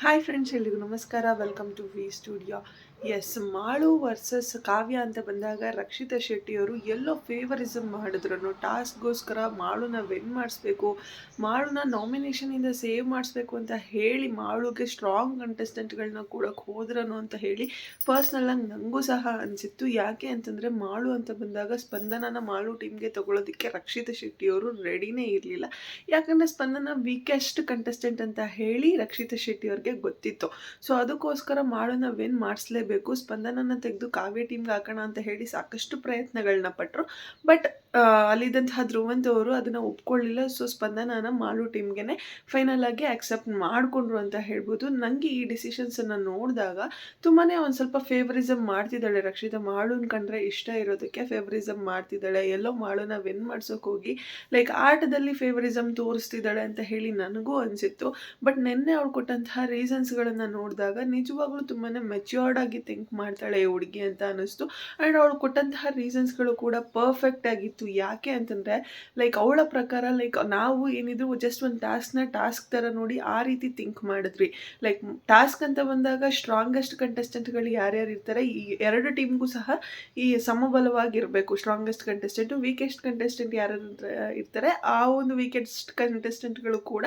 Hi friends ಎಲ್ರಿಗೂ ನಮಸ್ಕಾರ welcome to V studio S Malu versus Kavya ಅಂತ ಬಂದಾಗ ರಕ್ಷಿತಾ ಶೆಟ್ಟಿಯವರು ಎಲ್ಲೋ ಫೇವರಿಸಮ್ ಮಾಡಿದ್ರು. ಟಾಸ್ಕ್ಗೋಸ್ಕರ ಮಾಳುನ ವಿನ್ ಮಾಡಿಸ್ಬೇಕು, ಮಾಳುನ ನಾಮಿನೇಷನಿಂದ ಸೇವ್ ಮಾಡಿಸ್ಬೇಕು ಅಂತ ಹೇಳಿ ಮಾಳುಗೆ ಸ್ಟ್ರಾಂಗ್ ಕಂಟೆಸ್ಟೆಂಟ್ಗಳನ್ನ ಕೊಡೋಕೆ ಹೋದ್ರನು ಅಂತ ಹೇಳಿ ಪರ್ಸ್ನಲ್ಲಾಗಿ ನನಗೂ ಸಹ ಅನಿಸಿತ್ತು. ಯಾಕೆ ಅಂತಂದರೆ ಮಾಳು ಅಂತ ಬಂದಾಗ ಸ್ಪಂದನನ ಮಾಳು ಟೀಮ್ಗೆ ತಗೊಳ್ಳೋದಕ್ಕೆ ರಕ್ಷಿತ ಶೆಟ್ಟಿಯವರು ರೆಡಿನೇ ಇರಲಿಲ್ಲ. ಯಾಕಂದರೆ ಸ್ಪಂದನ ವೀಕೆಸ್ಟ್ ಕಂಟೆಸ್ಟೆಂಟ್ ಅಂತ ಹೇಳಿ ರಕ್ಷಿತಾ ಶೆಟ್ಟಿಯವ್ರಿಗೆ ಗೊತ್ತಿತ್ತು. ಸೊ ಅದಕ್ಕೋಸ್ಕರ ಮಾಳುನ ವಿನ್ ಮಾಡಿಸ್ಲೇಬೇಕು. ಸ್ಪಂದನನ ತೆಗೆದು ಕಾವ್ಯ ಟೀಮ್ಗೆ ಹಾಕೋಣ ಅಂತ ಹೇಳಿ ಸಾಕಷ್ಟು ಪ್ರಯತ್ನಗಳನ್ನ ಪಟ್ಟರು ಬಟ್ ಅಲ್ಲಿದ್ದಂತಹ ಧ್ರುವಂತ್ ಅವರು ಅದನ್ನು ಒಪ್ಕೊಳ್ಳಿಲ್ಲ. ಸೊ ಸ್ಪಂದನನ ಮಾಳು ಟೀಮ್ಗೆ ಫೈನಲ್ ಆಗಿ ಆಕ್ಸೆಪ್ಟ್ ಮಾಡಿಕೊಂಡ್ರು ಅಂತ ಹೇಳ್ಬೋದು. ನನಗೆ ಈ ಡಿಸಿಷನ್ಸನ್ನು ನೋಡಿದಾಗ ತುಂಬಾ ಒಂದು ಸ್ವಲ್ಪ ಫೇವರಿಸಮ್ ಮಾಡ್ತಿದ್ದಾಳೆ ರಕ್ಷಿತಾ. ಮಾಳುನ್ ಕಂಡ್ರೆ ಇಷ್ಟ ಇರೋದಕ್ಕೆ ಫೇವರಿಸಮ್ ಮಾಡ್ತಿದ್ದಾಳೆ. ಎಲ್ಲೋ ಮಾಳುನ ವಿನ್ ಮಾಡ್ಸೋಕೆ ಹೋಗಿ ಲೈಕ್ ಆಟದಲ್ಲಿ ಫೇವರಿಸಮ್ ತೋರಿಸ್ತಿದ್ದಾಳೆ ಅಂತ ಹೇಳಿ ನನಗೂ ಅನಿಸಿತ್ತು. ಬಟ್ ನಿನ್ನೆ ಅವ್ಳು ಕೊಟ್ಟಂತಹ ರೀಸನ್ಸ್ಗಳನ್ನು ನೋಡಿದಾಗ ನಿಜವಾಗ್ಲೂ ತುಂಬಾ ಮೆಚ್ಯೂರ್ಡ್ ಆಗಿ ಥಿಂಕ್ ಮಾಡ್ತಾಳೆ ಹುಡುಗಿ ಅಂತ ಅನ್ನಿಸ್ತು ಆ್ಯಂಡ್ ಅವಳು ಕೊಟ್ಟಂತಹ ರೀಸನ್ಸ್ಗಳು ಕೂಡ ಪರ್ಫೆಕ್ಟ್ ಆಗಿತ್ತು ಯಾಕೆ ಅಂತಂದರೆ ಲೈಕ್ ಅವಳ ಪ್ರಕಾರ ಲೈಕ್ ನಾವು ಏನಿದ್ರು ಜಸ್ಟ್ ಒಂದು ಟಾಸ್ಕ್ನ ಟಾಸ್ಕ್ ಥರ ನೋಡಿ ಆ ರೀತಿ ಥಿಂಕ್ ಮಾಡಿದ್ವಿ. ಲೈಕ್ ಟಾಸ್ಕ್ ಅಂತ ಬಂದಾಗ ಸ್ಟ್ರಾಂಗೆಸ್ಟ್ ಕಂಟೆಸ್ಟೆಂಟ್ಗಳು ಯಾರ್ಯಾರು ಇರ್ತಾರೆ, ಈ ಎರಡು ಟೀಮ್ಗೂ ಸಹ ಈ ಸಮಬಲವಾಗಿರಬೇಕು. ಸ್ಟ್ರಾಂಗೆಸ್ಟ್ ಕಂಟೆಸ್ಟೆಂಟು ವೀಕೆಸ್ಟ್ ಕಂಟೆಸ್ಟೆಂಟ್ ಯಾರು ಇರ್ತಾರೆ, ಆ ಒಂದು ವೀಕೆಸ್ಟ್ ಕಂಟೆಸ್ಟೆಂಟ್ಗಳು ಕೂಡ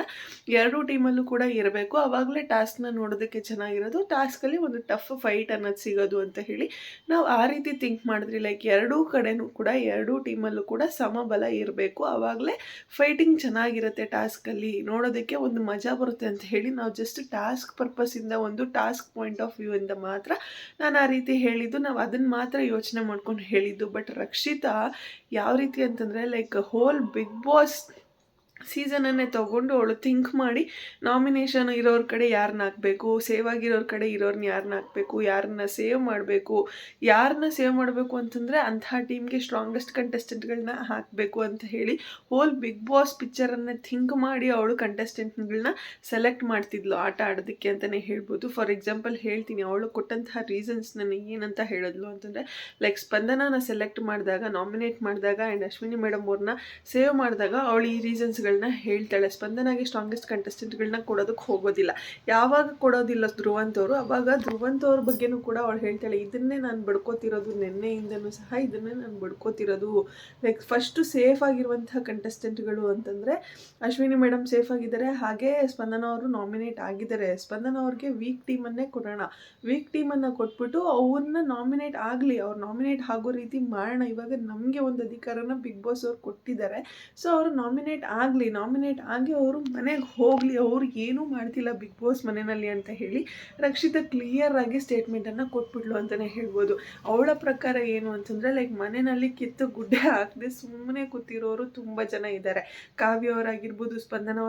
ಎರಡೂ ಟೀಮಲ್ಲೂ ಕೂಡ ಇರಬೇಕು. ಆವಾಗಲೇ ಟಾಸ್ಕ್ನ ನೋಡೋದಕ್ಕೆ ಚೆನ್ನಾಗಿರೋದು ಟಾಸ್ಕಲ್ಲಿ ಒಂದು ಟಫ್ ಫೈಟ್ ಅನ್ನೋದು ಸಿಗೋದು ಅಂತ ಹೇಳಿ ನಾವು ಆ ರೀತಿ ಥಿಂಕ್ ಮಾಡಿದ್ರಿ ಲೈಕ್ ಎರಡೂ ಕಡೆನೂ ಕೂಡ ಎರಡೂ ಟೀಮಲ್ಲೂ ಕೂಡ ಸಮಬಲ ಇರಬೇಕು. ಆವಾಗಲೇ ಫೈಟಿಂಗ್ ಚೆನ್ನಾಗಿರುತ್ತೆ ಟಾಸ್ಕಲ್ಲಿ ನೋಡೋದಕ್ಕೆ ಒಂದು ಮಜಾ ಬರುತ್ತೆ ಅಂತ ಹೇಳಿ ನಾವು ಜಸ್ಟ್ ಟಾಸ್ಕ್ ಪರ್ಪಸಿಂದ ಒಂದು ಟಾಸ್ಕ್ ಪಾಯಿಂಟ್ ಆಫ್ ವ್ಯೂ ಇಂದ ಮಾತ್ರ ನಾನು ಆ ರೀತಿ ಹೇಳಿದ್ದು. ನಾವು ಅದನ್ನು ಮಾತ್ರ ಯೋಚನೆ ಮಾಡ್ಕೊಂಡು ಹೇಳಿದ್ದು. ಬಟ್ ರಕ್ಷಿತಾ ಯಾವ ರೀತಿ ಅಂತಂದರೆ ಲೈಕ್ ಹೋಲ್ ಬಿಗ್ ಬಾಸ್ ಸೀಸನನ್ನೇ ತೊಗೊಂಡು ಅವಳು ಥಿಂಕ್ ಮಾಡಿ ನಾಮಿನೇಷನ್ ಇರೋರ ಕಡೆ ಯಾರನ್ನ ಹಾಕಬೇಕು ಸೇವ್ ಆಗಿರೋರ ಕಡೆ ಇರೋರ್ನ ಯಾರನ್ನ ಹಾಕಬೇಕು ಯಾರನ್ನ ಸೇವ್ ಮಾಡಬೇಕು ಯಾರನ್ನ ಸೇವ್ ಮಾಡಬೇಕು ಅಂತಂದರೆ ಅಂತಹ ಟೀಮ್ಗೆ ಸ್ಟ್ರಾಂಗೆಸ್ಟ್ ಕಂಟೆಸ್ಟೆಂಟ್ಗಳನ್ನ ಹಾಕಬೇಕು ಅಂತ ಹೇಳಿ ಹೋಲ್ ಬಿಗ್ ಬಾಸ್ ಪಿಕ್ಚರನ್ನು ಥಿಂಕ್ ಮಾಡಿ ಅವಳು ಕಂಟೆಸ್ಟೆಂಟ್ಗಳನ್ನ ಸೆಲೆಕ್ಟ್ ಮಾಡ್ತಿದ್ಲು ಆಟ ಆಡೋದಕ್ಕೆ ಅಂತಲೇ ಹೇಳ್ಬೋದು. ಫಾರ್ ಎಕ್ಸಾಂಪಲ್ ಹೇಳ್ತೀನಿ, ಅವಳು ಕೊಟ್ಟಂತಹ ರೀಸನ್ಸ್ ನನಗೆ ಏನಂತ ಹೇಳಿದ್ಲು ಅಂತಂದರೆ ಲೈಕ್ ಸ್ಪಂದನನ ಸೆಲೆಕ್ಟ್ ಮಾಡಿದಾಗ ನಾಮಿನೇಟ್ ಮಾಡಿದಾಗ ಆ್ಯಂಡ್ ಅಶ್ವಿನಿ ಮೇಡಮ್ ಅವ್ರನ್ನ ಸೇವ್ ಮಾಡಿದಾಗ ಅವಳು ಈ ರೀಸನ್ಸ್ಗಳನ್ನ ಹೇಳ್ತಾಳೆ. ಸ್ಪಂದನಾಗಿ ಸ್ಟ್ರಾಂಗೆಸ್ಟ್ ಕಂಟೆಸ್ಟೆಂಟ್ಗಳನ್ನ ಕೊಡೋದಕ್ಕೆ ಹೋಗೋದಿಲ್ಲ. ಯಾವಾಗ ಕೊಡೋದಿಲ್ಲ ಧ್ರುವಂತ್ ಅವರು, ಅವಾಗ ಧ್ರುವಂತ್ ಅವ್ರ ಬಗ್ಗೆನೂ ಕೂಡ ಅವಳು ಹೇಳ್ತಾಳೆ, ಇದನ್ನೇ ನಾನು ಬಡ್ಕೋತಿರೋದು ನಿನ್ನೆಯಿಂದನೂ ಸಹ, ಇದನ್ನೇ ನಾನು ಬಡ್ಕೋತಿರೋದು. ಲೈಕ್ ಫಸ್ಟು ಸೇಫ್ ಆಗಿರುವಂತಹ ಕಂಟೆಸ್ಟೆಂಟ್ಗಳು ಅಂತಂದರೆ, ಅಶ್ವಿನಿ ಮೇಡಮ್ ಸೇಫ್ ಆಗಿದ್ದಾರೆ, ಹಾಗೆ ಸ್ಪಂದನ ಅವರು ನಾಮಿನೇಟ್ ಆಗಿದ್ದಾರೆ. ಸ್ಪಂದನ ಅವ್ರಿಗೆ ವೀಕ್ ಟೀಮನ್ನೇ ಕೊಡೋಣ. ವೀಕ್ ಟೀಮನ್ನು ಕೊಟ್ಬಿಟ್ಟು ಅವ್ರನ್ನ ನಾಮಿನೇಟ್ ಆಗಲಿ, ಅವ್ರು ನಾಮಿನೇಟ್ ಆಗೋ ರೀತಿ ಮಾಡೋಣ. ಇವಾಗ ನಮಗೆ ಒಂದು ಅಧಿಕಾರನ ಬಿಗ್ ಬಾಸ್ ಅವ್ರು ಕೊಟ್ಟಿದ್ದಾರೆ. ಸೊ ಅವರು ನಾಮಿನೇಟ್ ಆಗಲಿ. ನಾಮಿನೇಟ್ ಆಗಿ ಅವರು ಮನೆಗೆ ಹೋಗಲಿ, ಅವ್ರು ಏನೂ ಮಾಡ್ತಿಲ್ಲ ಬಿಗ್ ಬಾಸ್ ಮನೆಯಲ್ಲಿ ಅಂತ ಹೇಳಿ ರಕ್ಷಿತ ಕ್ಲಿಯರ್ ಆಗಿ ಸ್ಟೇಟ್ಮೆಂಟನ್ನು ಕೊಟ್ಬಿಟ್ಲು ಅಂತಲೇ ಹೇಳ್ಬೋದು. ಅವಳ ಪ್ರಕಾರ ಏನು ಅಂತಂದರೆ ಲೈಕ್ ಮನೆಯಲ್ಲಿ ಕಿತ್ತು ಗುಡ್ಡೆ ಹಾಕದೆ ಸುಮ್ಮನೆ ಕೂತಿರೋರು ತುಂಬ ಜನ ಇದ್ದಾರೆ ಕಾವ್ಯ ಅವರಾಗಿರ್ಬೋದು, ಸ್ಪಂದನ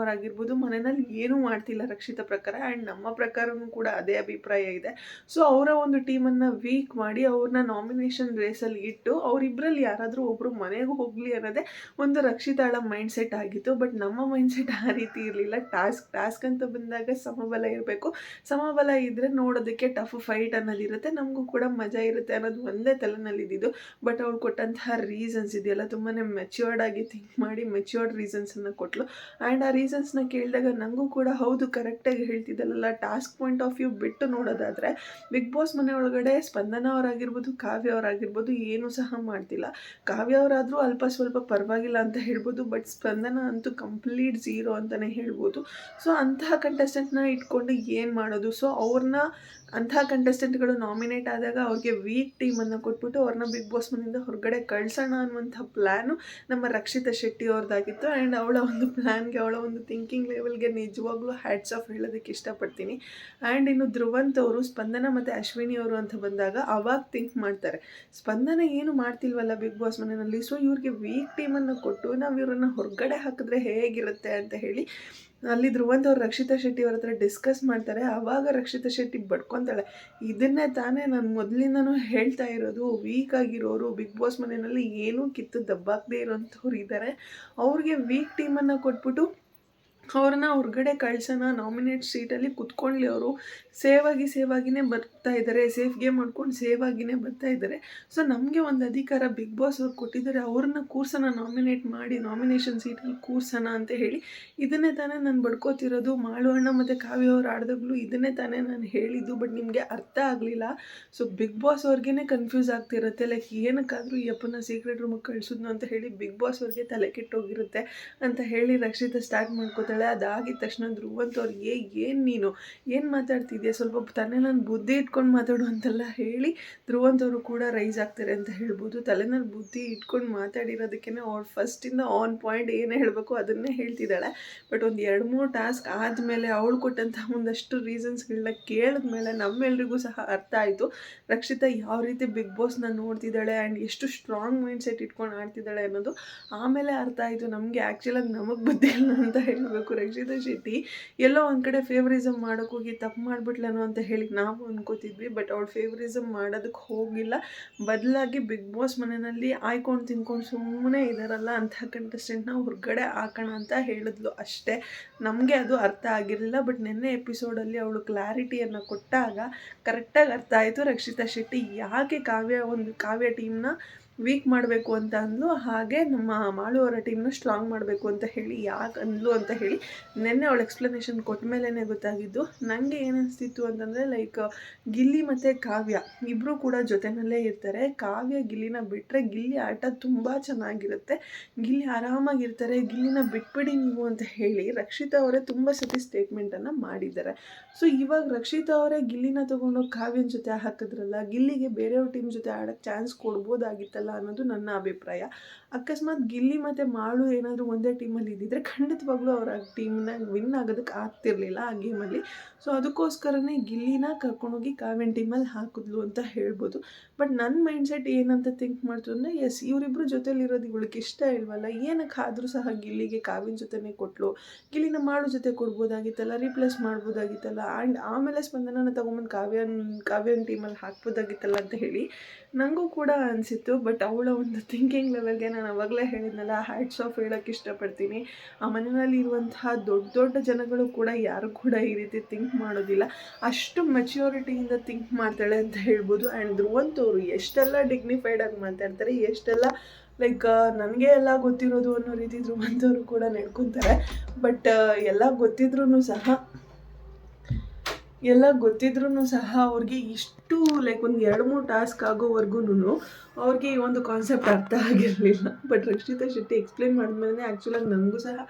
ಮನೆಯಲ್ಲಿ ಏನೂ ಮಾಡ್ತಿಲ್ಲ ರಕ್ಷಿತ ಪ್ರಕಾರ. ಆ್ಯಂಡ್ ನಮ್ಮ ಪ್ರಕಾರವೂ ಕೂಡ ಅದೇ ಅಭಿಪ್ರಾಯ ಇದೆ. ಸೊ ಅವರ ಒಂದು ಟೀಮನ್ನು ವೀಕ್ ಮಾಡಿ ಅವ್ರನ್ನ ನಾಮಿನೇಷನ್ ರೇಸಲ್ಲಿ ಇಟ್ಟು ಅವರಿಬ್ಬರಲ್ಲಿ ಯಾರಾದರೂ ಒಬ್ಬರು ಮನೆಗೆ ಹೋಗಲಿ ಅನ್ನೋದೇ ಒಂದು ರಕ್ಷಿತಾಳ ಮೈಂಡ್ ಸೆಟ್ ಆಗಿತ್ತು. ಬಟ್ ನಮ್ಮ ಮೈಂಡ್ ಸೆಟ್ ಆ ರೀತಿ ಇರಲಿಲ್ಲ. ಟಾಸ್ಕ್ ಟಾಸ್ಕ್ ಅಂತ ಬಂದಾಗ ಸಮಬಲ ಇರಬೇಕು. ಸಮಬಲ ಇದ್ದರೆ ನೋಡೋದಕ್ಕೆ ಟಫ್ ಫೈಟ್ ಅನ್ನೋದಿರುತ್ತೆ. ನಮಗೂ ಕೂಡ ಮಜಾ ಇರುತ್ತೆ ಅನ್ನೋದು ಒಂದೇ ತಲೆನಲ್ಲಿದ್ದು ಬಟ್ ಅವ್ಳು ಕೊಟ್ಟಂತಹ ರೀಸನ್ಸ್ ಇದೆಯಲ್ಲ ತುಂಬಾ ಮೆಚ್ಯೂರ್ಡ್ ಆಗಿ ಥಿಂಕ್ ಮಾಡಿ ಮೆಚ್ಯೂರ್ಡ್ ರೀಸನ್ಸನ್ನು ಕೊಟ್ಟಲು ಆ್ಯಂಡ್ ಆ ರೀಸನ್ಸ್ನ ಕೇಳಿದಾಗ ನನಗೂ ಕೂಡ ಹೌದು ಕರೆಕ್ಟಾಗಿ ಹೇಳ್ತಿದ್ದಲ್ಲ ಟಾಸ್ಕ್ ಪಾಯಿಂಟ್ ಆಫ್ ವ್ಯೂ ಬಿಟ್ಟು ನೋಡೋದಾದರೆ ಬಿಗ್ ಬಾಸ್ ಮನೆ ಒಳಗಡೆ ಸ್ಪಂದನ ಅವರಾಗಿರ್ಬೋದು, ಕಾವ್ಯ ಅವರಾಗಿರ್ಬೋದು, ಏನೂ ಸಹ ಮಾಡ್ತಿಲ್ಲ. ಕಾವ್ಯ ಅವರಾದರೂ ಅಲ್ಪ ಸ್ವಲ್ಪ ಪರವಾಗಿಲ್ಲ ಅಂತ ಹೇಳ್ಬೋದು. ಬಟ್ ಸ್ಪಂದನ ಅಂತೂ ಕಂಪ್ಲೀಟ್ ಝೀರೋ ಅಂತಲೇ ಹೇಳ್ಬೋದು. ಸೊ ಅಂತಹ ಕಂಟೆಸ್ಟೆಂಟ್ನ ಇಟ್ಕೊಂಡು ಏನು ಮಾಡೋದು? ಸೊ ಅವ್ರನ್ನ ಅಂತಹ ಕಂಟೆಸ್ಟೆಂಟ್ಗಳು ನಾಮಿನೇಟ್ ಆದಾಗ ಅವ್ರಿಗೆ ವೀಕ್ ಟೀಮನ್ನು ಕೊಟ್ಬಿಟ್ಟು ಅವ್ರನ್ನ ಬಿಗ್ ಬಾಸ್ ಮನೆಯಿಂದ ಹೊರಗಡೆ ಕಳ್ಸೋಣ ಅನ್ನುವಂಥ ಪ್ಲ್ಯಾನು ನಮ್ಮ ರಕ್ಷಿತಾ ಶೆಟ್ಟಿ ಅವ್ರದ್ದಾಗಿತ್ತು. ಆ್ಯಂಡ್ ಅವಳ ಒಂದು ಪ್ಲ್ಯಾನ್ಗೆ ಅವಳ ಒಂದು ಥಿಂಕಿಂಗ್ ಲೆವೆಲ್ಗೆ ನಿಜವಾಗ್ಲೂ ಹ್ಯಾಟ್ಸ್ ಆಫ್ ಹೇಳೋದಕ್ಕೆ ಇಷ್ಟಪಡ್ತೀನಿ. ಆ್ಯಂಡ್ ಇನ್ನು ಧ್ರುವಂತ್ ಅವರು, ಸ್ಪಂದನ ಮತ್ತು ಅಶ್ವಿನಿ ಅವರು ಅಂತ ಬಂದಾಗ ಅವಾಗ ಥಿಂಕ್ ಮಾಡ್ತಾರೆ. ಸ್ಪಂದನ ಏನು ಮಾಡ್ತಿಲ್ವಲ್ಲ ಬಿಗ್ ಬಾಸ್ ಮನೆಯಲ್ಲಿ? ಸೊ ಇವ್ರಿಗೆ ವೀಕ್ ಟೀಮನ್ನು ಕೊಟ್ಟು ನಾವು ಇವರನ್ನು ಹೊರಗಡೆ ಹಾಕಿದ್ರೆ ಹೇಗಿರುತ್ತೆ ಅಂತ ಹೇಳಿ ಅಲ್ಲಿ ಧ್ರುವಂತವ್ರು ರಕ್ಷಿತಾ ಶೆಟ್ಟಿ ಅವ್ರ ಹತ್ರ ಡಿಸ್ಕಸ್ ಮಾಡ್ತಾರೆ ಆವಾಗ ರಕ್ಷಿತಾ ಶೆಟ್ಟಿ ಬಡ್ಕೊತಾಳೆ. ಇದನ್ನೇ ತಾನೇ ನಾನು ಮೊದಲಿಂದನೂ ಹೇಳ್ತಾ ಇರೋದು ವೀಕ್ ಆಗಿರೋರು ಬಿಗ್ ಬಾಸ್ ಮನೆಯಲ್ಲಿ ಏನೂ ಕಿತ್ತು ದಬ್ಬಾಕದೇ ಇರೋಂಥವ್ರು ಇದ್ದಾರೆ ಅವ್ರಿಗೆ ವೀಕ್ ಟೀಮನ್ನು ಕೊಟ್ಬಿಟ್ಟು ಅವ್ರನ್ನ ಹೊರಗಡೆ ಕಳ್ಸೋಣ ನಾಮಿನೇಟ್ ಸೀಟಲ್ಲಿ ಅವರು. ಸೇವಾಗಿ ಸೇವಾಗಿನೇ ಬರ್ತಾ ಇದ್ದಾರೆ ಸೇಫ್ಗೆ ಮಾಡ್ಕೊಂಡು ಸೇವಾಗಿನೇ ಬರ್ತಾ ಇದ್ದಾರೆ ಸೊ ನಮಗೆ ಒಂದು ಅಧಿಕಾರ ಬಿಗ್ ಬಾಸ್ ಅವ್ರು ಕೊಟ್ಟಿದ್ದಾರೆ ಅವ್ರನ್ನ ಕೂರ್ಸೋಣ ನಾಮಿನೇಟ್ ಮಾಡಿ ನಾಮಿನೇಷನ್ ಸೀಟಲ್ಲಿ ಕೂರ್ಸೋಣ ಅಂತ ಹೇಳಿ. ಇದನ್ನೇ ತಾನೇ ನಾನು ಬಡ್ಕೋತಿರೋದು, ಮಾಳು ಅಣ್ಣ ಮತ್ತು ಕಾವ್ಯ ಅವ್ರು ಆಡ್ದಾಗಲೂ ಇದನ್ನೇ ತಾನೇ ನಾನು ಹೇಳಿದ್ದು ಬಟ್ ನಿಮಗೆ ಅರ್ಥ ಆಗಲಿಲ್ಲ. ಸೊ ಬಿಗ್ ಬಾಸ್ ಅವ್ರಿಗೇ ಕನ್ಫ್ಯೂಸ್ ಆಗ್ತಿರುತ್ತೆ ಲೈಕ್ ಏನಕ್ಕಾದರೂ ಯಪ್ಪನ ಸೀಕ್ರೆಟ್ ರೂಮಿಗೆ ಕಳಿಸಿದ್ನು ಅಂತ ಹೇಳಿ ಬಿಗ್ ಬಾಸ್ ಅವ್ರಿಗೆ ತಲೆ ಕೆಟ್ಟೋಗಿರುತ್ತೆ ಅಂತ ಹೇಳಿ ರಕ್ಷಿತ ಸ್ಟಾರ್ಟ್ ಮಾಡ್ಕೋತಾಳೆ ಅದಾಗಿದ ತಕ್ಷಣ ಧ್ರುವಂತ ಅವ್ರಿಗೆ ಏನು ನೀನು? ಏನು ಮಾತಾಡ್ತಿದ್ಯಾ? ಸ್ವಲ್ಪ ತನ್ನೇ ನಾನು ಬುದ್ಧಿ ಇಟ್ಕೊಂಡು ಮಾತಾಡು ಅಂತೆಲ್ಲ ಹೇಳಿ ಧ್ರುವಂತವರು ಕೂಡ ರೈಸ್ ಆಗ್ತಾರೆ ಅಂತ ಹೇಳ್ಬೋದು. ತಲೆನಲ್ಲಿ ಬುದ್ಧಿ ಇಟ್ಕೊಂಡು ಮಾತಾಡಿರೋದಕ್ಕೇ ಅವ್ರು ಫಸ್ಟಿಂದ ಆನ್ ಪಾಯಿಂಟ್ ಏನು ಹೇಳಬೇಕು ಅದನ್ನೇ ಹೇಳ್ತಿದ್ದಾಳೆ. ಬಟ್ ಒಂದು ಎರಡು ಮೂರು ಟಾಸ್ಕ್ ಆದಮೇಲೆ ಅವಳು ಕೊಟ್ಟಂಥ ಒಂದಷ್ಟು ರೀಸನ್ಸ್ಗಳನ್ನ ಕೇಳಿದ್ಮೇಲೆ ನಮ್ಮೆಲ್ರಿಗೂ ಸಹ ಅರ್ಥ ಆಯಿತು. ರಕ್ಷಿತಾ ಯಾವ ರೀತಿ ಬಿಗ್ ಬಾಸ್ನ ನೋಡ್ತಿದ್ದಾಳೆ ಆ್ಯಂಡ್ ಎಷ್ಟು ಸ್ಟ್ರಾಂಗ್ ಮೈಂಡ್ ಸೆಟ್ ಇಟ್ಕೊಂಡು ಆಡ್ತಿದ್ದಾಳೆ ಅನ್ನೋದು ಆಮೇಲೆ ಅರ್ಥ ಆಯಿತು. ನಮಗೆ ಆ್ಯಕ್ಚುಲಾಗಿ ನಮಗೆ ಬುದ್ಧಿ ಇಲ್ಲ ಅಂತ ಹೇಳಬೇಕು. ರಕ್ಷಿತಾ ಶೆಟ್ಟಿ ಎಲ್ಲೋ ಒಂದು ಕಡೆ ಫೇವರಿಸಮ್ ಮಾಡೋಕ್ಕೋಗಿ ತಪ್ಪು ಮಾಡಿಬಿಟ್ಲನೋ ಅಂತ ಹೇಳಿ ನಾವು ಅಂದ್ಕೋತಿದ್ವಿ ಬಟ್ ಅವಳು ಫೇವರಿಸಮ್ ಮಾಡೋದಕ್ಕೆ ಹೋಗಿಲ್ಲ. ಬದಲಾಗಿ ಬಿಗ್ ಬಾಸ್ ಮನೆಯಲ್ಲಿ ಆಯ್ಕೊಂಡು ತಿನ್ಕೊಂಡು ಸುಮ್ಮನೆ ಇದ್ದಾರಲ್ಲ ಅಂಥ ಕಂಟೆಸ್ಟೆಂಟ್ನ ಹೊರಗಡೆ ಹಾಕೋಣ ಅಂತ ಹೇಳಿದ್ಲು ಅಷ್ಟೇ. ನಮಗೆ ಅದು ಅರ್ಥ ಆಗಿರಲಿಲ್ಲ ಬಟ್ ನಿನ್ನೆ ಎಪಿಸೋಡಲ್ಲಿ ಅವಳು ಕ್ಲಾರಿಟಿಯನ್ನು ಕೊಟ್ಟಾಗ ಕರೆಕ್ಟಾಗಿ ಅರ್ಥ ಆಯಿತು. ರಕ್ಷಿತಾ ಶೆಟ್ಟಿ ಯಾಕೆ ಕಾವ್ಯ ಒಂದು ಕಾವ್ಯ ಟೀಮ್ನ ವೀಕ್ ಮಾಡಬೇಕು ಅಂತ ಅಂದ್ಲು. ಹಾಗೆ ನಮ್ಮ ಮಾಳುವರ ಟೀಮ್ನ ಸ್ಟ್ರಾಂಗ್ ಮಾಡಬೇಕು ಅಂತ ಹೇಳಿ, ಯಾಕೆ ಅಂದ್ಲು ಅಂತ ಹೇಳಿ ನಿನ್ನೆ ಅವಳು ಎಕ್ಸ್ಪ್ಲನೇಷನ್ ಕೊಟ್ಟ ಮೇಲೇ ಗೊತ್ತಾಗಿದ್ದು. ನನಗೆ ಏನಿಸ್ತಿತ್ತು ಅಂತಂದರೆ ಲೈಕ್ ಗಿಲ್ಲಿ ಮತ್ತು ಕಾವ್ಯ ಇಬ್ಬರು ಕೂಡ ಜೊತೆಯಲ್ಲೇ ಇರ್ತಾರೆ. ಕಾವ್ಯ ಗಿಲ್ಲಿನ ಬಿಟ್ಟರೆ ಗಿಲ್ಲಿ ಆಟ ತುಂಬ ಚೆನ್ನಾಗಿರುತ್ತೆ. ಗಿಲ್ಲಿ ಆರಾಮಾಗಿರ್ತಾರೆ. ಗಿಲ್ಲಿನ ಬಿಟ್ಬಿಡಿ ನೀವು ಅಂತ ಹೇಳಿ ರಕ್ಷಿತಾ ಅವರೇ ತುಂಬ ಸತಿ ಸ್ಟೇಟ್ಮೆಂಟನ್ನು ಮಾಡಿದ್ದಾರೆ. ಸೊ ಇವಾಗ ರಕ್ಷಿತಾ ಅವರೇ ಗಿಲ್ಲಿನ ತೊಗೊಂಡು ಕಾವ್ಯನ ಜೊತೆ ಹಾಕಿದ್ರಲ್ಲ, ಗಿಲ್ಲಿಗೆ ಬೇರೆಯವ್ರ ಟೀಮ್ ಜೊತೆ ಆಡೋಕ್ಕೆ ಚಾನ್ಸ್ ಕೊಡ್ಬೋದಾಗಿತ್ತಲ್ಲ? ಅನ್ನೋದು ನನ್ನ ಅಭಿಪ್ರಾಯ. ಅಕಸ್ಮಾತ್ ಗಿಲ್ಲಿ ಮತ್ತು ಮಾಳು ಏನಾದರೂ ಒಂದೇ ಟೀಮಲ್ಲಿ ಇದ್ದಿದ್ರೆ ಖಂಡಿತವಾಗ್ಲೂ ಅವರ ಟೀಮ್ನ ವಿನ್ ಆಗೋದಕ್ಕೆ ಆಗ್ತಿರ್ಲಿಲ್ಲ ಆ ಗೇಮಲ್ಲಿ. ಸೊ ಅದಕ್ಕೋಸ್ಕರನೇ ಗಿಲ್ಲಿನ ಕರ್ಕೊಂಡೋಗಿ ಕಾವ್ಯನ್ ಟೀಮಲ್ಲಿ ಹಾಕಿದ್ಲು ಅಂತ ಹೇಳ್ಬೋದು. ಬಟ್ ನನ್ನ ಮೈಂಡ್ ಸೆಟ್ ಏನಂತ ಥಿಂಕ್ ಮಾಡ್ತು ಅಂದರೆ ಎಸ್ ಇವರಿಬ್ಬರು ಜೊತೆಲಿರೋದು ಇವಳಿಗೆ ಇಷ್ಟ ಇಲ್ವಲ್ಲ? ಏನಕ್ಕೆ ಆದರೂ ಸಹ ಗಿಲ್ಲಿಗೆ ಕಾವ್ಯನ ಜೊತೆನೇ ಕೊಟ್ಲು? ಗಿಲ್ಲಿನ ಮಾಡು ಜೊತೆ ಕೊಡ್ಬೋದಾಗಿತ್ತಲ್ಲ? ರೀಪ್ಲೇಸ್ ಮಾಡ್ಬೋದಾಗಿತ್ತಲ್ಲ? ಆ್ಯಂಡ್ ಆಮೇಲೆ ಸ್ಪಂದನನ ತಗೊಂಬಂದು ಕಾವ್ಯನ್ ಕಾವ್ಯನ್ ಟೀಮಲ್ಲಿ ಹಾಕ್ಬೋದಾಗಿತ್ತಲ್ಲ ಅಂತ ಹೇಳಿ ನನಗೂ ಕೂಡ ಅನಿಸಿತ್ತು. ಬಟ್ ಅವಳ ಒಂದು ಥಿಂಕಿಂಗ್ ಲೆವೆಲ್ಗೆ ನಾನು ಅವಾಗಲೇ ಹೇಳಿದ್ನಲ್ಲ ಹ್ಯಾಟ್ಸ್ ಆಫ್ ಹೇಳೋಕ್ಕೆ ಇಷ್ಟಪಡ್ತೀನಿ. ಆ ಮನೆಯಲ್ಲಿ ಇರುವಂತಹ ದೊಡ್ಡ ದೊಡ್ಡ ಜನಗಳು ಕೂಡ ಯಾರು ಕೂಡ ಈ ರೀತಿ ಥಿಂಕ್ ಮಾಡೋದಿಲ್ಲ. ಅಷ್ಟು ಮೆಚ್ಯೂರಿಟಿಯಿಂದ ಥಿಂಕ್ ಮಾಡ್ತಾಳೆ ಅಂತ ಹೇಳ್ಬೋದು. ಆ್ಯಂಡ್ ಧ್ರುವಂತವರು ಎಷ್ಟೆಲ್ಲ ಡಿಗ್ನಿಫೈಡ್ ಆಗಿ ಮಾತಾಡ್ತಾರೆ, ಎಷ್ಟೆಲ್ಲ ಲೈಕ್ ನನಗೆ ಎಲ್ಲ ಗೊತ್ತಿರೋದು ಅನ್ನೋ ರೀತಿ ಧ್ರುವಂತವರು ಕೂಡ ನಡ್ಕೊತಾರೆ. ಬಟ್ ಎಲ್ಲ ಗೊತ್ತಿದ್ರೂ ಸಹ, ಎಲ್ಲ ಗೊತ್ತಿದ್ರೂ ಸಹ ಅವ್ರಿಗೆ ಇಷ್ಟು ಲೈಕ್ ಒಂದು ಎರಡು ಮೂರು ಟಾಸ್ಕ್ ಆಗೋವರೆಗೂ ಅವ್ರಿಗೆ ಈ ಒಂದು ಕಾನ್ಸೆಪ್ಟ್ ಅರ್ಥ ಆಗಿರಲಿಲ್ಲ. ಬಟ್ ರಕ್ಷಿತಾ ಶೆಟ್ಟಿ ಎಕ್ಸ್ಪ್ಲೇನ್ ಮಾಡಿದ್ಮೇಲೆ ಆ್ಯಕ್ಚುಲಾಗಿ ನನಗೂ ಸಹ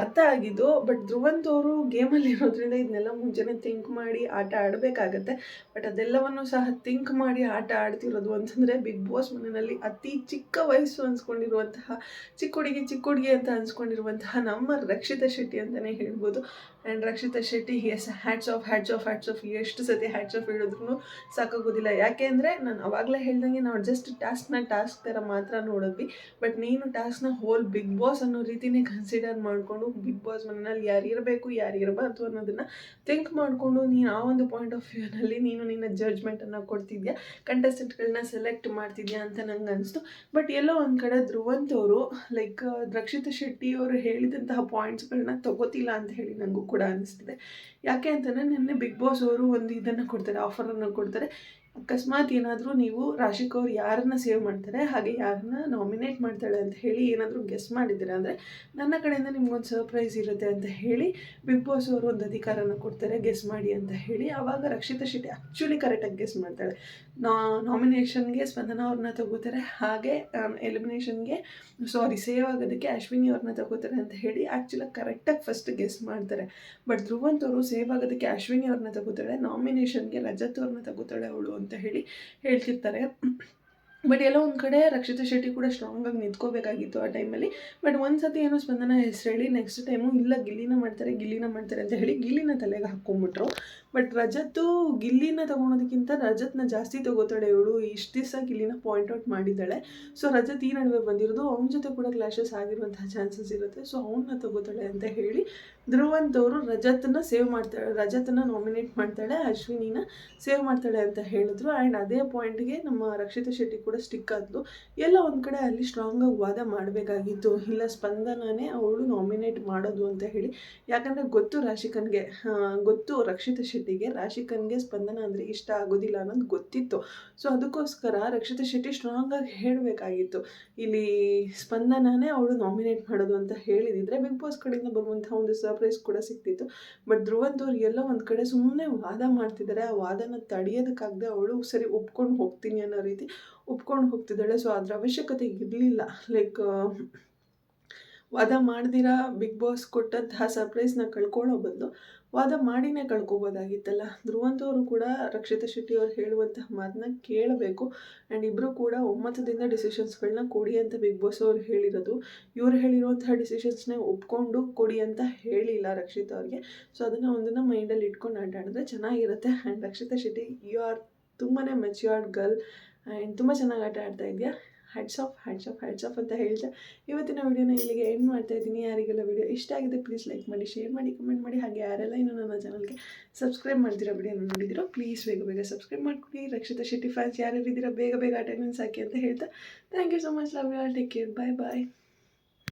ಅರ್ಥ ಆಗಿದ್ದು. ಬಟ್ ಧ್ರುವಂತ್ ಅವರು ಗೇಮಲ್ಲಿ ಇರೋದ್ರಿಂದ ಇದನ್ನೆಲ್ಲ ಮುಂಚೆನೇ ಥಿಂಕ್ ಮಾಡಿ ಆಟ ಆಡಬೇಕಾಗತ್ತೆ. ಬಟ್ ಅದೆಲ್ಲವನ್ನು ಸಹ ಥಿಂಕ್ ಮಾಡಿ ಆಟ ಆಡ್ತಿರೋದು ಅಂತಂದರೆ ಬಿಗ್ ಬಾಸ್ ಮನೆಯಲ್ಲಿ ಅತಿ ಚಿಕ್ಕ ವಯಸ್ಸು ಅನ್ಸ್ಕೊಂಡಿರುವಂತಹ, ಚಿಕ್ಕ ಹುಡುಗಿ ಚಿಕ್ಕ ಹುಡುಗಿ ಅಂತ ಅನ್ಸ್ಕೊಂಡಿರುವಂತಹ ನಮ್ಮ ರಕ್ಷಿತಾ ಶೆಟ್ಟಿ ಅಂತಲೇ ಹೇಳ್ಬೋದು. And Rakshita Shetty is hats off hats off hats off ಎಷ್ಟು ಸತಿ ಹ್ಯಾಟ್ಸ್ ಆಫ್ ಹೇಳಿದ್ರು ಸಾಕಾಗೋದಿಲ್ಲ. ಯಾಕೆ ಅಂದರೆ ನಾನು ಅವಾಗಲೇ ಹೇಳ್ದಂಗೆ ನಾವು ಜಸ್ಟ್ ಟಾಸ್ಕ್ನ ಟಾಸ್ಕ್ ಥರ ಮಾತ್ರ ನೋಡಿದ್ವಿ. ಬಟ್ ನೀನು ಟಾಸ್ಕ್ನ ಹೋಲ್ ಬಿಗ್ ಬಾಸ್ ಅನ್ನೋ ರೀತಿನೇ ಕನ್ಸಿಡರ್ ಮಾಡಿಕೊಂಡು ಬಿಗ್ ಬಾಸ್ ಮನೆಯಲ್ಲಿ ಯಾರು ಇರಬೇಕು, ಯಾರು ಇರಬಾರ್ದು ಅನ್ನೋದನ್ನು ಥಿಂಕ್ ಮಾಡಿಕೊಂಡು ನೀನು ಆ ಒಂದು ಪಾಯಿಂಟ್ ಆಫ್ ವ್ಯೂನಲ್ಲಿ ನೀನು ನಿನ್ನ ಜಡ್ಜ್ಮೆಂಟನ್ನು ಕೊಡ್ತಿದ್ಯಾ? ಕಂಟೆಸ್ಟೆಂಟ್ಗಳನ್ನ ಸೆಲೆಕ್ಟ್ ಮಾಡ್ತಿದ್ಯಾ ಅಂತ ನಂಗೆ ಅನಿಸ್ತು. ಬಟ್ ಎಲ್ಲೋ ಒಂದು ಕಡೆ ಧ್ರುವಂತ್ ಅವರು ಲೈಕ್ ದ್ರಕ್ಷಿತ ಶೆಟ್ಟಿ ಅವರು ಹೇಳಿದಂತಹ ಪಾಯಿಂಟ್ಸ್ಗಳನ್ನ ತಗೋತಿಲ್ಲ ಅಂತ ಹೇಳಿ ನನಗೂ ಕೂಡ ಅನಿಸ್ತಿದೆ. ಯಾಕೆ ಅಂತಂದರೆ ನಿನ್ನೆ ಬಿಗ್ ಬಾಸ್ ಅವರು ಒಂದು ಇದನ್ನು ಕೊಡ್ತಾರೆ ಆಫರನ್ನು ಕೊಡ್ತಾರೆ. ಅಕಸ್ಮಾತ್ ಏನಾದರೂ ನೀವು ರಾಶಿಕ್ ಅವ್ರು ಯಾರನ್ನ ಸೇವ್ ಮಾಡ್ತಾರೆ, ಹಾಗೆ ಯಾರನ್ನ ನಾಮಿನೇಟ್ ಮಾಡ್ತಾಳೆ ಅಂತ ಹೇಳಿ ಏನಾದರೂ ಗೆಸ್ ಮಾಡಿದ್ದೀರಾ ಅಂದರೆ, ನನ್ನ ಕಡೆಯಿಂದ ನಿಮ್ಗೊಂದು ಸರ್ಪ್ರೈಸ್ ಇರುತ್ತೆ ಅಂತ ಹೇಳಿ ಬಿಗ್ ಬಾಸ್ ಅವರು ಒಂದು ಅಧಿಕಾರನ ಕೊಡ್ತಾರೆ ಗೆಸ್ ಮಾಡಿ ಅಂತ ಹೇಳಿ ಆವಾಗ ರಕ್ಷಿತಾ ಶೆಟ್ಟಿ ಆ್ಯಕ್ಚುಲಿ ಕರೆಕ್ಟಾಗಿ ಗೆಸ್ ಮಾಡ್ತಾಳೆ. ನಾ ನಾಮಿನೇಷನ್ಗೆ ಸ್ಪಂದನ ಅವ್ರನ್ನ ತಗೋತಾರೆ. ಹಾಗೆ ಎಲಿಮಿನೇಷನ್ಗೆ ಸಾರಿ ಸೇವ್ ಆಗೋದಕ್ಕೆ ಅಶ್ವಿನಿ ಅವ್ರನ್ನ ತಗೋತಾರೆ ಅಂತ ಹೇಳಿ ಆ್ಯಕ್ಚುಲಾಗಿ ಕರೆಕ್ಟಾಗಿ ಫಸ್ಟ್ ಗೆಸ್ ಮಾಡ್ತಾರೆ. ಬಟ್ ಧ್ರುವಂತ್ ಅವರು ಸೇವ್ ಆಗೋದಕ್ಕೆ ಅಶ್ವಿನಿ ಅವ್ರನ್ನ ತಗೋತಾಳೆ ನಾಮಿನೇಷನ್ಗೆ ರಜತ್ ಅವ್ರನ್ನ ತಗೋತಾಳೆ ಅವಳು ಅಂತ ಹೇಳಿ ಹೇಳ್ತಿರ್ತಾರೆ. ಬಟ್ ಎಲ್ಲೋ ಒಂದು ಕಡೆ ರಕ್ಷಿತಾ ಶೆಟ್ಟಿ ಕೂಡ ಸ್ಟ್ರಾಂಗಾಗಿ ನಿಂತ್ಕೋಬೇಕಾಗಿತ್ತು ಆ ಟೈಮಲ್ಲಿ ಬಟ್ ಒಂದು ಸತಿ ಏನೋ ಸ್ಪಂದನ ಹೆಸರು ಹೇಳಿ ನೆಕ್ಸ್ಟ್ ಟೈಮು ಇಲ್ಲ, ಗಿಲ್ಲಿನ ಮಾಡ್ತಾರೆ ಗಿಲ್ಲಿನ ಮಾಡ್ತಾರೆ ಅಂತ ಹೇಳಿ ಗಿಲ್ಲಿನ ತಲೆಗೆ ಹಾಕ್ಕೊಂಬಿಟ್ರು ಬಟ್ ರಜತ್ತು ಗಿಲ್ಲಿನ ತೊಗೊಳೋದಕ್ಕಿಂತ ರಜತ್ನ ಜಾಸ್ತಿ ತೊಗೋತಾಳೆ ಇವಳು. ಇಷ್ಟು ದಿವಸ ಗಿಲ್ಲಿನ ಪಾಯಿಂಟ್ ಔಟ್ ಮಾಡಿದ್ದಾಳೆ. ಸೊ ರಜತ್ ಈ ನಡುವೆ ಬಂದಿರೋದು, ಅವನ ಜೊತೆ ಕೂಡ ಕ್ಲಾಶಸ್ ಆಗಿರುವಂತಹ ಚಾನ್ಸಸ್ ಇರುತ್ತೆ. ಸೊ ಅವನ್ನ ತೊಗೋತಾಳೆ ಅಂತ ಹೇಳಿ ಧ್ರುವಂತ್ ಅವರು ರಜತನ್ನ ಸೇವ್ ಮಾಡ್ತಾಳೆ ರಜತ್ನ ನಾಮಿನೇಟ್ ಮಾಡ್ತಾಳೆ, ಅಶ್ವಿನಿನ ಸೇವ್ ಮಾಡ್ತಾಳೆ ಅಂತ ಹೇಳಿದ್ರು. ಆ್ಯಂಡ್ ಅದೇ ಪಾಯಿಂಟ್ಗೆ ನಮ್ಮ ರಕ್ಷಿತಾ ಶೆಟ್ಟಿ ಕೂಡ ಸ್ಟಿಕ್ ಆದ್ಲು. ಎಲ್ಲ ಒಂದು ಕಡೆ ಅಲ್ಲಿ ಸ್ಟ್ರಾಂಗಾಗಿ ವಾದ ಮಾಡಬೇಕಾಗಿತ್ತು. ಇಲ್ಲ ಸ್ಪಂದನನೇ ಅವಳು ನಾಮಿನೇಟ್ ಮಾಡೋದು ಅಂತ ಹೇಳಿ. ಯಾಕಂದರೆ ಗೊತ್ತು ರಾಶಿಕನ್ಗೆ ಗೊತ್ತು ರಕ್ಷಿತ ಶೆಟ್ಟಿಗೆ ರಾಶಿಕನ್ಗೆ ಸ್ಪಂದನ ಅಂದರೆ ಇಷ್ಟ ಆಗೋದಿಲ್ಲ ಅನ್ನೋದು ಗೊತ್ತಿತ್ತು. ಸೊ ಅದಕ್ಕೋಸ್ಕರ ರಕ್ಷಿತ ಶೆಟ್ಟಿ ಸ್ಟ್ರಾಂಗಾಗಿ ಹೇಳಬೇಕಾಗಿತ್ತು. ಇಲ್ಲಿ ಸ್ಪಂದನನೇ ಅವಳು ನಾಮಿನೇಟ್ ಮಾಡೋದು ಅಂತ ಹೇಳಿದಿದ್ರೆ ಬಿಗ್ ಬಾಸ್ ಕಡೆಯಿಂದ ಬರುವಂಥ ಒಂದು ಸರ್ಪ್ರೈಸ್ ಕೂಡ ಸಿಕ್ತಿತ್ತು. ಬಟ್ ಧ್ರುವಂತವ್ರು ಎಲ್ಲೋ ಒಂದು ಕಡೆ ಸುಮ್ಮನೆ ವಾದ ಮಾಡ್ತಿದ್ದಾರೆ. ಆ ವಾದನ ತಡೆಯೋದಕ್ಕಾಗದೆ ಅವಳು ಸರಿ ಒಪ್ಕೊಂಡು ಹೋಗ್ತೀನಿ ಅನ್ನೋ ರೀತಿ ಒಪ್ಕೊಂಡು ಹೋಗ್ತಿದ್ದಾಳೆ. ಸೊ ಅದ್ರ ಅವಶ್ಯಕತೆ ಇರಲಿಲ್ಲ. ಲೈಕ್ ವಾದ ಮಾಡ್ದಿರಾ ಬಿಗ್ ಬಾಸ್ ಕೊಟ್ಟಂತಹ ಸರ್ಪ್ರೈಸ್ನ ಕಳ್ಕೊಳ್ಳೋ ಬದಲು ವಾದ ಮಾಡಿನೇ ಕಳ್ಕೊಬೋದಾಗಿತ್ತಲ್ಲ. ಧ್ರುವಂತವರು ಕೂಡ ರಕ್ಷಿತಾ ಶೆಟ್ಟಿ ಅವ್ರು ಹೇಳುವಂತಹ ಮಾತನ್ನ ಕೇಳಬೇಕು. ಆ್ಯಂಡ್ ಇಬ್ಬರು ಕೂಡ ಒಮ್ಮತದಿಂದ ಡಿಸಿಷನ್ಸ್ಗಳನ್ನ ಕೊಡಿ ಅಂತ ಬಿಗ್ ಬಾಸ್ ಅವ್ರು ಹೇಳಿರೋದು. ಇವ್ರು ಹೇಳಿರುವಂತಹ ಡಿಸಿಷನ್ಸ್ನೇ ಒಪ್ಕೊಂಡು ಕೊಡಿ ಅಂತ ಹೇಳಿಲ್ಲ ರಕ್ಷಿತಾ ಅವ್ರಿಗೆ. ಸೊ ಅದನ್ನು ಒಂದನ್ನು ಮೈಂಡಲ್ಲಿ ಇಟ್ಕೊಂಡು ಆಟ ಚೆನ್ನಾಗಿರುತ್ತೆ. And Rakshita Shetty you are ತುಂಬಾ ಮೆಚ್ಯೂರ್ಡ್ ಗರ್ಲ್ ಆ್ಯಂಡ್ ತುಂಬ ಚೆನ್ನಾಗಿ ಆಟ ಆಡ್ತಾ ಇದೆಯಾ? Hats off hats off hats off ಅಂತ ಹೇಳ್ತಾ ಇವತ್ತಿನ ವಿಡಿಯೋನ ಇಲ್ಲಿಗೆ ಎಂಡ್ ಮಾಡ್ತಾ ಇದ್ದೀನಿ. ಯಾರಿಗೆಲ್ಲ ವಿಡಿಯೋ ಇಷ್ಟ ಆಗಿದೆ ಪ್ಲೀಸ್ ಲೈಕ್ ಮಾಡಿ ಶೇರ್ ಮಾಡಿ ಕಮೆಂಟ್ ಮಾಡಿ. ಹಾಗೆ ಯಾರೆಲ್ಲ ಇನ್ನೂ ನನ್ನ ಚಾನಲ್ಗೆ ಸಬ್ಸ್ಕ್ರೈಬ್ ಮಾಡ್ತೀರಾ ವಿಡಿಯೋನ ನೋಡಿದಿರೋ ಪ್ಲೀಸ್ ಬೇಗ ಬೇಗ ಸಬ್ಸ್ಕ್ರೈಬ್ ಮಾಡ್ಕೊಡಿ. ರಕ್ಷಿತಾ ಶೆಟ್ಟಿ ಫ್ಯಾನ್ಸ್ ಯಾರ್ಯಾರಿದ್ದೀರಾ, ಬೇಗ ಬೇಗ ಅಟೆಂಡೆನ್ಸ್ ಹಾಕಿ ಅಂತ ಹೇಳ್ತಾ. Thank you so much love you all take care bye bye